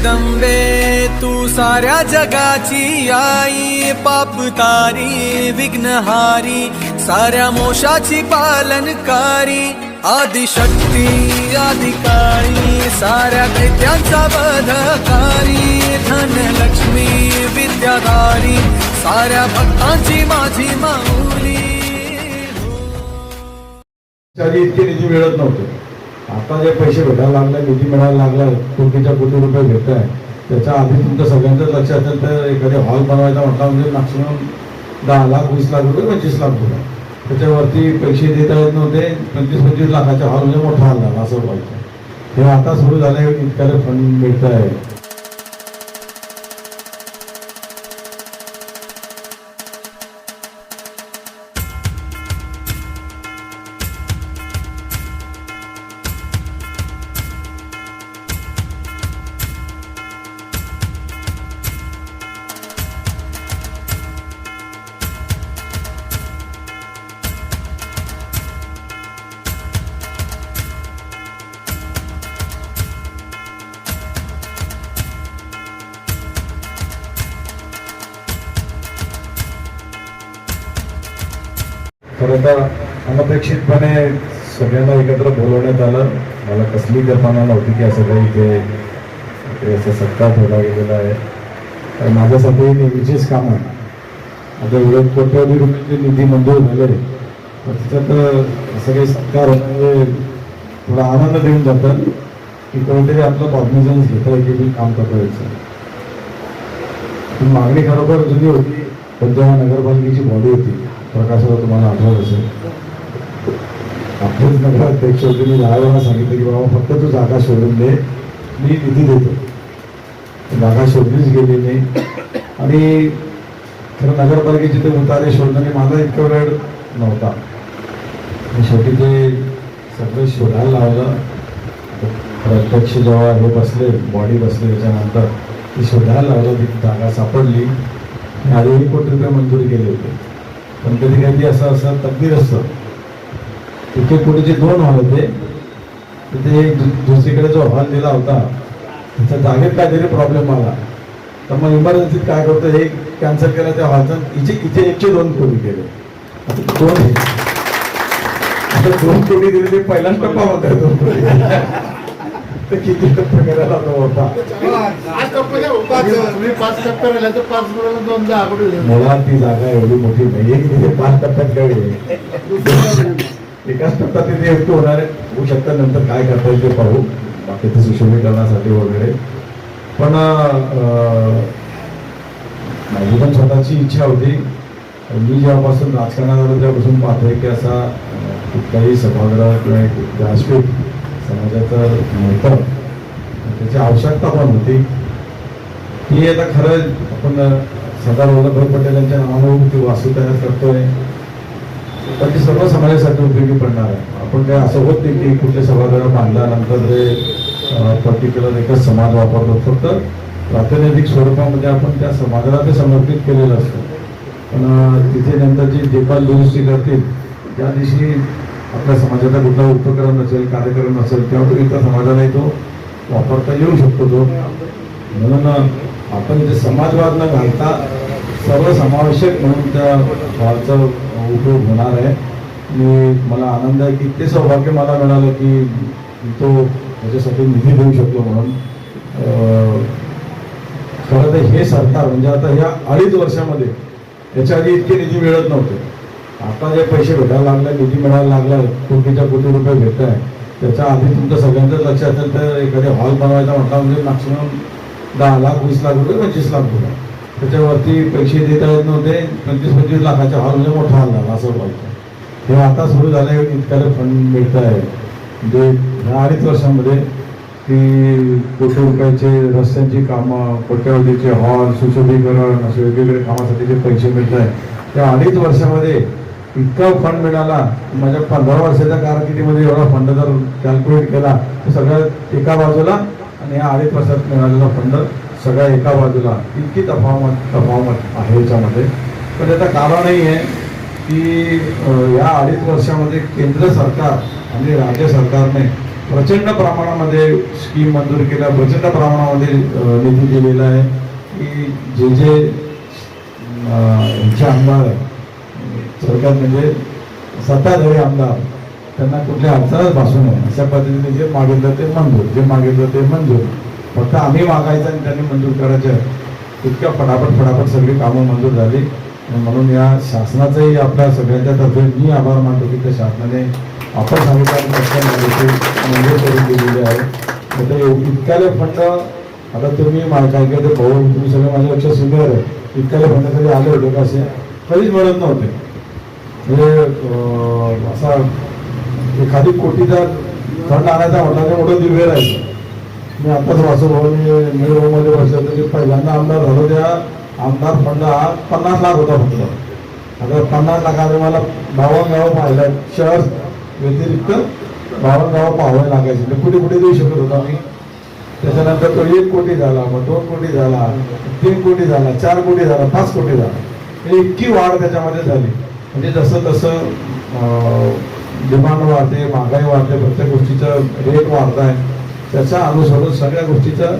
जगदंबे तू साऱ्या जगाची आई पाप तारी विघ्नहारी साऱ्या मोशाची पालनकारी आदिशक्ती अधिकारी साऱ्या दैत्यांचा बधकारी धनलक्ष्मी विद्याधारी साऱ्या भक्तांची माझी माऊली. इतके निधी मिळत नव्हते. आता जे पैसे भेटायला लागले निधी मिळायला लागला कोटीच्या कोटी रुपये भेटत आहे त्याच्या आधी तुमचं सगळ्यांचं लक्ष असेल तर एखादे हॉल बनवायचा म्हटला म्हणजे मॅक्सिमम दहा लाख वीस लाख रुपये पंचवीस लाख रुपये. त्याच्यावरती पैसे देता येत नव्हते. पंचवीस पंचवीस लाखाच्या हॉल म्हणजे मोठा हॉल झाला असं पाहिजे हे आता सुरू झालं इतक्याला फंड मिळत आहे खरं तर अनपेक्षितपणे सगळ्यांना एकत्र बोलवण्यात आलं. मला कसली कल्पना नव्हती की असं काही इथे असं सत्ता ठेवला गेलेला आहे. तर माझ्यासाठी ही नेहमीचीच काम आहे. आता एवढे कोट्यवधी रुपयाचे निधी मंजूर झाले तर त्याच्यात असं काही सत्कार म्हणजे थोडा आनंद देऊन जातात की कोणीतरी आपलं कॉग्निझन्स घेतं आहे की मी काम करतो यायचं मागणी खरोखर जुनी होती पण जेव्हा नगरपालिकेची बॉडी होती. प्रकाशाला तुम्हाला आठवत असेल. आपलेच नगराध्यक्ष होते मी दहा वेळा सांगितलं की बाबा फक्त तू जागा शोधून दे मी निधी देतो. जागा शोधलीच गेली नाही आणि खरं नगरपालिकेचे ते उतारे शोधण्याने माझा इतका वेळ नव्हता. शेवटी ते सगळं शोधायला लावलं. प्रत्यक्ष जेव्हा हे बसले बॉडी बसले त्याच्यानंतर ती शोधायला लावलं ती जागा सापडली. आणि आधी कोटी रुपये मंजूर केले होते. पण कधी कधी असं असं तकदीर असतं. तिथे कोटीचे दोन हॉल होते तिथे एक दुसरीकडे जो हॉल दिला होता त्याच्या जागेत काहीतरी प्रॉब्लेम आला. तर मग इमर्जन्सीत काय करतो हे कॅन्सल केला त्या हॉलचा इथे इथे एकशे दोन कोटी केले. आता दोन आता दोन कोटी दिले ते पहिलाच टप्पा होता दोन कोटी तर किती टप्पा करायला होता. दिले? मुळात ती जागा एवढी मोठी नाहीये की तिथे पाच टप्प्यात काय एकाच टप्प्यात तिथे एकटं होणार आहे. होऊ शकतं नंतर काय करता येईल ते पाहू. बाकीचं सुशोभीकरणासाठी वगैरे. पण माझी पण स्वतःची इच्छा होती. मी जेव्हापासून राजकारणात आलो तेव्हापासून पाहतोय की असा कुठलाही सभागृह किंवा एक व्यासपीठ समाजाचं नव्हतं त्याची आवश्यकता पण होती. ही आता खरं आपण सरदार वल्लभभाई पटेल यांच्या नावानं ती वास्तू तयार करतोय. पण ती सर्व समाजासाठी उपयोगी पडणार आहे. आपण काय असं होत नाही की कुठल्या सभागृह बांधल्यानंतर ते पर्टिक्युलर एकच समाज वापरतो. फक्त प्रातिनिधिक स्वरूपामध्ये आपण त्या समाजाला ते समर्पित केलेलं असतं. पण अं, तिथे नंतरची देखभाल दुरुस्ती करतील त्या दिवशी आपल्या समाजाचा कुठला उपक्रम नसेल कार्यक्रम नसेल तेव्हा तो इतर समाजालाही तो वापरता येऊ शकतो तो म्हणून आपण जे समाजवाद न घालता सर्व समावेशक म्हणून त्या हॉलचा उपयोग होणार आहे. आणि मला आनंद आहे की ते सौभाग्य मला मिळालं की तो त्याच्यासाठी निधी देऊ शकलो म्हणून. खरं तर हे सरकार म्हणजे आता ह्या अडीच वर्षामध्ये याच्या आधी इतके निधी मिळत नव्हते. आता जे पैसे भेटायला लागले निधी मिळायला लागला कोटीच्या कोटी रुपये भेटत आहे त्याच्या आधी तुमचं सगळ्यांचं लक्ष असेल तर एखाद्या हॉल बनवायचा म्हटला म्हणजे मॅक्सिमम दहा लाख वीस लाख रुपये पंचवीस लाख रुपये. त्याच्यावरती पैसे देता येत नव्हते पंचवीस पंचवीस लाखाच्या हॉल म्हणजे मोठा हॉल झाला असं व्हायचं हे आता सुरू झालं आहे इतक्याला फंड मिळत आहे म्हणजे ह्या अडीच वर्षामध्ये की कोटी रुपयाचे रस्त्यांची कामं कोट्यावधीचे हॉल सुशोभीकरण असे वेगवेगळे कामासाठी जे पैसे मिळत आहे त्या अडीच वर्षामध्ये इतका फंड मिळाला माझ्या पंधरा वर्षाच्या कारकिर्दीमध्ये एवढा फंड जर कॅल्क्युलेट केला तर सगळ्या एका बाजूला आणि या अडीच वर्षात मिळालेला फंड सगळ्या एका बाजूला. इतकी तफावत तफावत आहे याच्यामध्ये. पण त्याचं कारणही आहे की या अडीच वर्षामध्ये केंद्र सरकार आणि राज्य सरकारने प्रचंड प्रमाणामध्ये स्कीम मंजूर केल्या प्रचंड प्रमाणामध्ये निधी दिलेला आहे. की जे जे अं, यांचे आमदार आहे सरकार म्हणजे सत्ताधारी आमदार त्यांना कुठल्या अडचणच भासू नये. अशा पद्धतीने जे मागितलं ते मंजूर जे मागितलं ते मंजूर. फक्त आम्ही मागायचं आणि त्यांनी मंजूर करायचं इतक्या फटाफट फटाफट सगळी कामं मंजूर झाली. आणि म्हणून या शासनाचंही आपल्या सगळ्यांच्या तर्फे मी आभार मानतो की त्या शासनाने आपण सांगितलं मंजूर करून दिलेली आहे. आता इतक्याले फंड आता तुम्ही काय काय ते भाऊ तुम्ही सगळे लक्ष सिनियर आहे. इतक्याले फंड कधी आले होते का असे? कधीच मिळत नव्हते. म्हणजे असा एखादी कोटीचा थंड आणायचा म्हटला तर मोठं दिव्य राहील मी आताच वासू भाऊ मी मध्ये बसलो होतो पहिल्यांदा आमदार झालो त्या आमदार फंड हा पन्नास लाख होता फक्त. आता पन्नास लाखाने मला बावन्न गावं पाहिलं शहर व्यतिरिक्त बावन्न गावं पाहावे लागायचे. म्हणजे ते कुठे कुठे देऊ शकत होता मी त्याच्यानंतर तो एक कोटी झाला मग दोन कोटी झाला तीन कोटी झाला चार कोटी झाला पाच कोटी झाला. म्हणजे इतकी वाढ त्याच्यामध्ये झाली. म्हणजे जसं तसं डिमांड वाढते महागाई वाढते प्रत्येक गोष्टीचं रेट वाढत आहे त्याच्या अनुसरून सगळ्या गोष्टीचं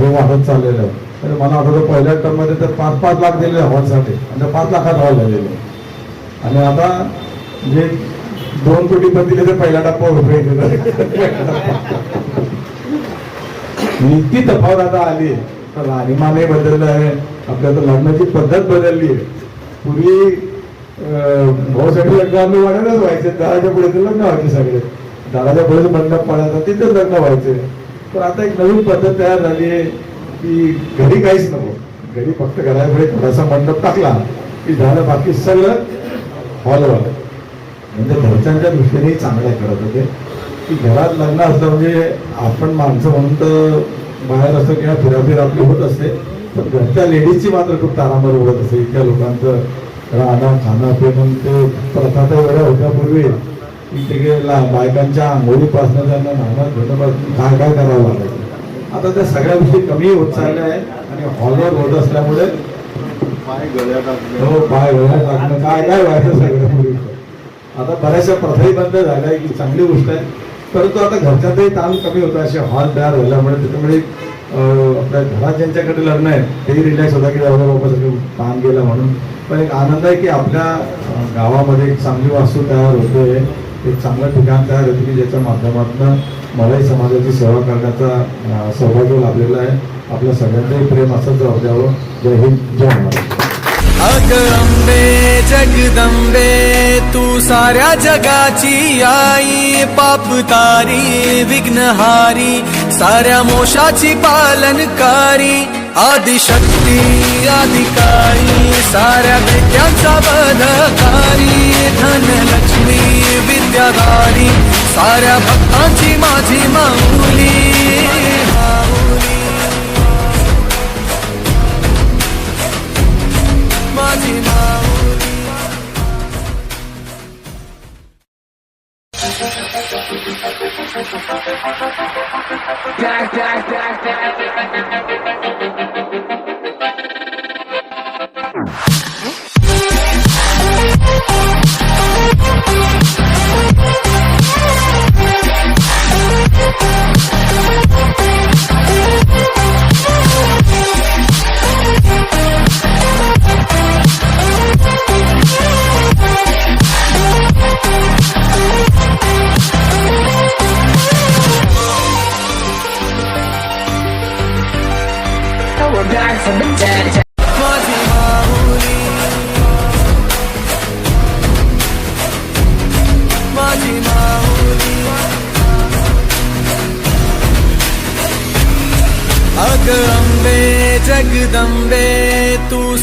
हे वाढत चाललेलं आहे. तर मला आठवतं पहिल्या टर्ममध्ये तर पाच पाच लाख दिले हॉलसाठी आणि म्हणजे त्या पाच लाखात हवा झालेले आणि आता जे दोन कोटी पण दिले तर पहिला टप्पा रुपये इतकी तफावत आता आली आहे. तर राहणीमानही बदललं आहे. आपल्या तर लग्नाची पद्धत बदलली आहे. पूर्वी भाऊसाठी लग्न आम्ही वाढायलाच व्हायचे. दादाच्या पुढे लग्न व्हायचे सगळे. दादाच्या पुढे मंडप पडायचा तिथेच लग्न व्हायचे. तर आता एक नवीन पद्धत तयार झाली आहे की घरी काहीच नको. घरी फक्त घराच्या पुढे थोडासा मंडप टाकला की झालं बाकी सगळं हॉलवर म्हणजे घरच्यांच्या दृष्टीने चांगलं करत होते की घरात लग्न असलं म्हणजे आपण माणसं म्हणून तर बाहेर असं किंवा फिराफिर आपली होत असते. पण घरच्या लेडीजची मात्र खूप तारांबर उडत असते. इतक्या लोकांचं राहणं खाणं पिणं ते प्रथा तर वेळा होत्या पूर्वी की ते ला- बायकांच्या आंघोळीपासनं त्यांना नाणं धुणंपासून काय काय करावं लागायचं आता त्या सगळ्या गोष्टी कमी होत चालल्या आहे आणि हॉलवर होत असल्यामुळे पाय गळ्यात हो पाय टाकणं काय काय व्हायचं सगळं पूर्वी आता बऱ्याचशा प्रथाही बंद झाल्या ही चांगली गोष्ट आहे. परंतु आता घरच्यातही ताण कमी होता असे हॉल तयार झाल्यामुळे त्याच्यामुळे आपल्या घरात ज्यांच्याकडे लग्न आहे तेही रिलॅक्स होता की जाऊ बाबा सगळं ताण गेला म्हणून. पण एक आनंद आहे की आपल्या गावामध्ये एक चांगली वास्तू तयार होते एक चांगलं ठिकाण तयार होते की ज्याच्या माध्यमातून मलाही समाजाची सेवा करण्याचा सौभाग्य लाभलेला आहे. आपल्या सगळ्यांचंही प्रेम असंच राहू द्यावं. जय हिंद जय महाराष्ट्र. जगदंबे तू साऱ्या जगाची आई पाप तारी विघ्नहारी साऱ्या मोशाची पालनकारी. आदिशक्ती आदिकाळी साऱ्या दैत्यांचा बधकारी धनलक्ष्मी विद्याधारी साऱ्या भक्तांची माझी माऊली. माऊली. माझी माऊली